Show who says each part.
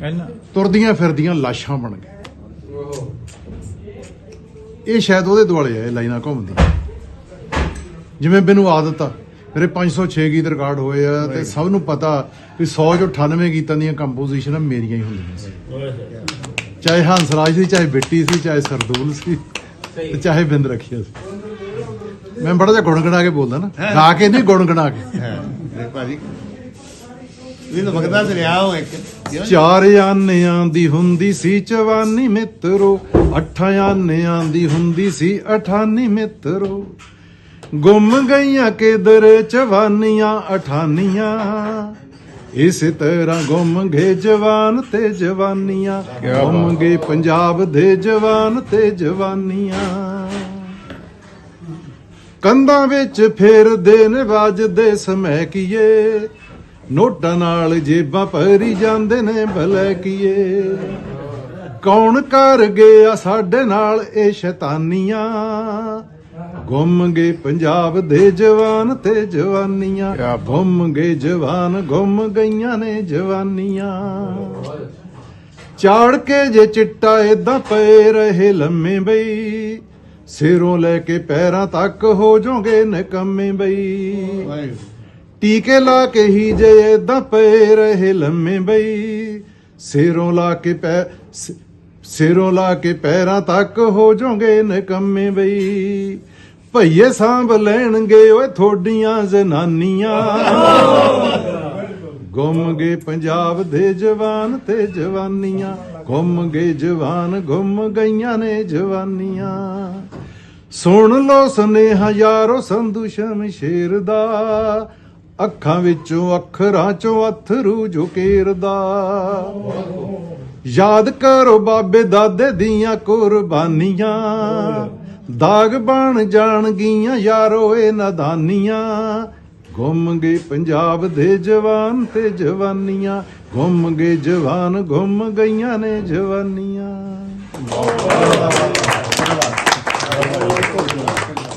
Speaker 1: ਕਹਿਣਾ
Speaker 2: ਤੁਰਦੀਆਂ ਫਿਰਦੀਆਂ ਲਾਸ਼ਾਂ ਬਣ ਗਏ। ਇਹ ਸ਼ਾਇਦ ਉਹਦੇ ਦੁਆਲੇ ਆ ਇਹ ਲਾਈਨਾਂ ਘੁੰਮਦੀਆਂ। ਜਿਵੇਂ ਮੈਨੂੰ ਆਦਤ ਆ ਮੇਰੇ 506 ਗੀਤ ਰਿਕਾਰਡ ਹੋਏ ਆ ਤੇ ਸਭ ਨੂੰ ਪਤਾ ਵੀ 100 ਚੋਂ 98 ਗੀਤਾਂ ਦੀਆਂ ਕੰਪੋਜੀਸ਼ਨਾਂ ਮੇਰੀਆਂ ਹੀ ਹੁੰਦੀਆਂ ਸੀ। ਚਾਹੇ ਹੰਸਰਾਜ ਦੀ ਚਾਹੇ ਬਿੱਟੀ ਸੀ ਚਾਹੇ ਸਰਦੂਲ ਸੀ ਤੇ ਚਾਹੇ ਬਿੰਦ ਰਖੀਆ ਸੀ। ਮੈਂ ਬੜਾ ਜਿਹਾ ਗੁਣਗਣਾ ਕੇ ਬੋਲਦਾ ਨਾ ਗਾ ਕੇ ਨਹੀਂ ਗੁਣਗਣਾ ਕੇ।
Speaker 3: ਹਾਂ। ਦੇਖ ਭਾਜੀ ਇਹ ਤਾਂ ਵਗਦਾ ਦਰਿਆ ਹੋ ਇੱਕ। ਕਿਉਂ?
Speaker 2: ਚਾਰ ਆਨਿਆਂ ਦੀ ਹੁੰਦੀ ਸੀ ਜਵਾਨੀ ਮਿੱਤਰੋ ਅੱਠਾਂ ਆਨਿਆਂ ਦੀ ਹੁੰਦੀ ਸੀ ਅਠਾਨੀ ਮਿੱਤਰੋ। ਗੁੰਮ ਗਈਆਂ ਕਿਧਰ ਜਵਾਨੀਆਂ ਅਠਾਨੀਆਂ? ਇਸੇ ਤਰ੍ਹਾਂ ਗੁੰਮ ਗਏ ਜਵਾਨ ਤੇ ਜਵਾਨੀਆਂ ਗੁੰਮ ਗਏ ਪੰਜਾਬ ਦੇ ਜਵਾਨ ਤੇ ਜਵਾਨੀਆਂ। ਕੰਧਾਂ ਵਿੱਚ ਫੇਰਦੇ ਨੇ ਵੱਜਦੇ ਸਮੈ ਕੀਏ ਨੋਟਾਂ ਨਾਲ ਜੇਬਾਂ ਭਰੀ ਜਾਂਦੇ ਨੇ, ਭਲੇ ਕੀਏ। ਕੌਣ ਕਰ ਗਿਆ ਸਾਡੇ ਨਾਲ ਇਹ ਸ਼ੈਤਾਨੀਆਂ? ਗੁੰਮ ਗਏ ਪੰਜਾਬ ਦੇ ਜਵਾਨ ਤੇ ਜਵਾਨੀਆਂ। ਗੁੰਮ ਗਏ ਜਵਾਨ, ਗੁੰਮ ਗਈਆਂ ਨੇ ਜਵਾਨੀਆਂ। ਚਾੜ ਕੇ ਜੇ ਚਿੱਟਾ ਏਦਾਂ ਪਏ ਰਹੇ ਲੰਮੇ ਬਈ, ਸਿਰੋਂ ਲੈ ਕੇ ਪੈਰਾਂ ਤੱਕ ਹੋ ਜਾਓਗੇ ਨਕੰਮੇ ਬਈ। ਟੀਕੇ ਲਾ ਕੇ ਹੀ ਜੇ ਏਦਾਂ ਪਏ ਰਹੇ ਲੰਮੇ ਬਈ। ਸਿਰੋਂ ਲਾ ਕੇ ਪੈ ਸਿਰੋਂ ਲਾ ਕੇ ਪੈਰਾਂ ਤੱਕ ਹੋ ਜਾਓਗੇ ਨਕੰਮੇ ਬਈ। ਭਈਏ ਸਾਂਭ ਲੈਣਗੇ ਓਏ ਥੋਡੀਆਂ ਜ਼ਨਾਨੀਆਂ। ਗੁੰਮ ਗਏ ਪੰਜਾਬ ਦੇ ਜਵਾਨ ਤੇ ਜਵਾਨੀਆਂ। ਗੁੰਮ ਗਏ ਜਵਾਨ ਗੁੰਮ ਗਈਆਂ ਨੇ ਜਵਾਨੀਆਂ। ਸੁਣ ਲੋ ਸੁਨੇਹਾ ਯਾਰੋ ਸੰਧੂ ਸ਼ਮਸ਼ੇਰ ਦਾ। ਅੱਖਾਂ ਵਿੱਚੋਂ ਅੱਖਰਾਂ ਚੋਂ ਅਥਰੂ ਜੋ ਯਾਦ ਕਰੋ ਬਾਬੇ ਦਾਦੇ ਦੀਆਂ ਕੁਰਬਾਨੀਆਂ। ਦਾਗ ਬਣ ਜਾਣਗੀਆਂ ਯਾਰੋ ਇਹ ਨਦਾਨੀਆਂ। ਗੁੰਮ ਗਏ ਪੰਜਾਬ ਦੇ ਜਵਾਨ ਤੇ ਜਵਾਨੀਆਂ। ਗੁੰਮ ਗਏ ਜਵਾਨ, ਗੁੰਮ ਗਈਆਂ ਨੇ ਜਵਾਨੀਆਂ।